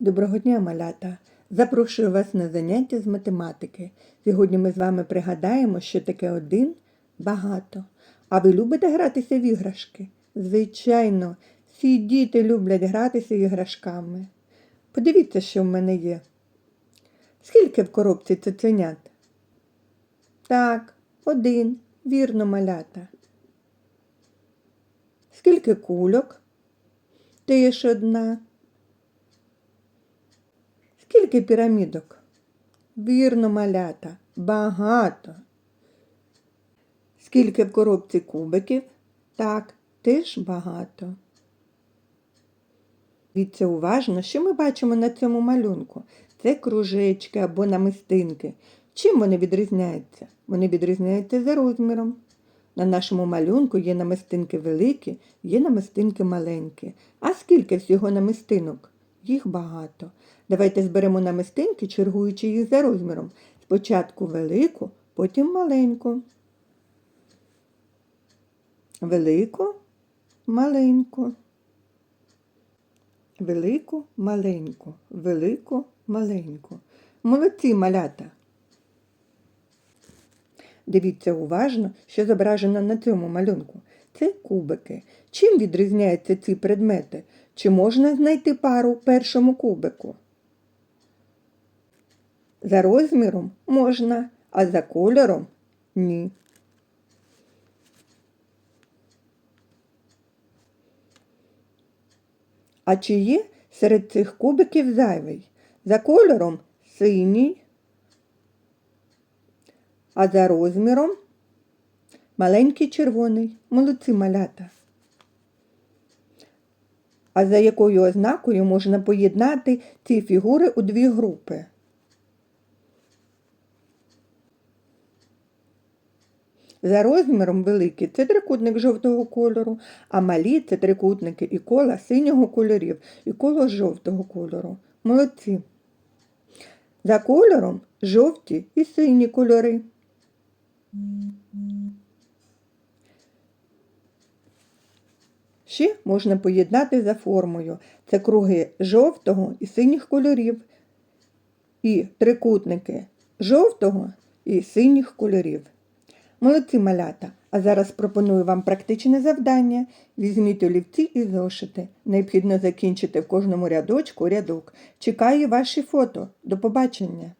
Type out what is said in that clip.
Доброго дня, малята! Запрошую вас на заняття з математики. Сьогодні ми з вами пригадаємо, що таке один багато. А ви любите гратися в іграшки? Звичайно, всі діти люблять гратися іграшками. Подивіться, що в мене є. Скільки в коробці цуценят? Так, один. Вірно, малята. Скільки кульок? Теж одна. Скільки пірамідок? Вірно, малята, багато. Скільки в коробці кубиків? Так, теж багато. Дивіться уважно, що ми бачимо на цьому малюнку. Це кружечки або намистинки. Чим вони відрізняються? Вони відрізняються за розміром. На нашому малюнку є намистинки великі, є намистинки маленькі. А скільки всього намистинок? Їх багато. Давайте зберемо намистинки, чергуючи їх за розміром. Спочатку велику, потім маленьку. Велику, маленьку. Велику, маленьку, велику, маленьку. Молодці малята. Дивіться уважно, що зображено на цьому малюнку. Це кубики. Чим відрізняються ці предмети? Чи можна знайти пару першому кубику? За розміром можна, а за кольором ні. А чи є серед цих кубиків зайвий? За кольором синій, а за розміром маленький червоний. Молодці малята. А за якою ознакою можна поєднати ці фігури у дві групи? За розміром великі це трикутник жовтого кольору, а малі це трикутники і кола синього кольорів і коло жовтого кольору. Молодці. За кольором жовті і сині кольори. Ще можна поєднати за формою. Це круги жовтого і синіх кольорів, і трикутники жовтого і синіх кольорів. Молодці малята! А зараз пропоную вам практичне завдання. Візьміть олівці і зошити. Необхідно закінчити в кожному рядочку рядок. Чекаю ваші фото. До побачення!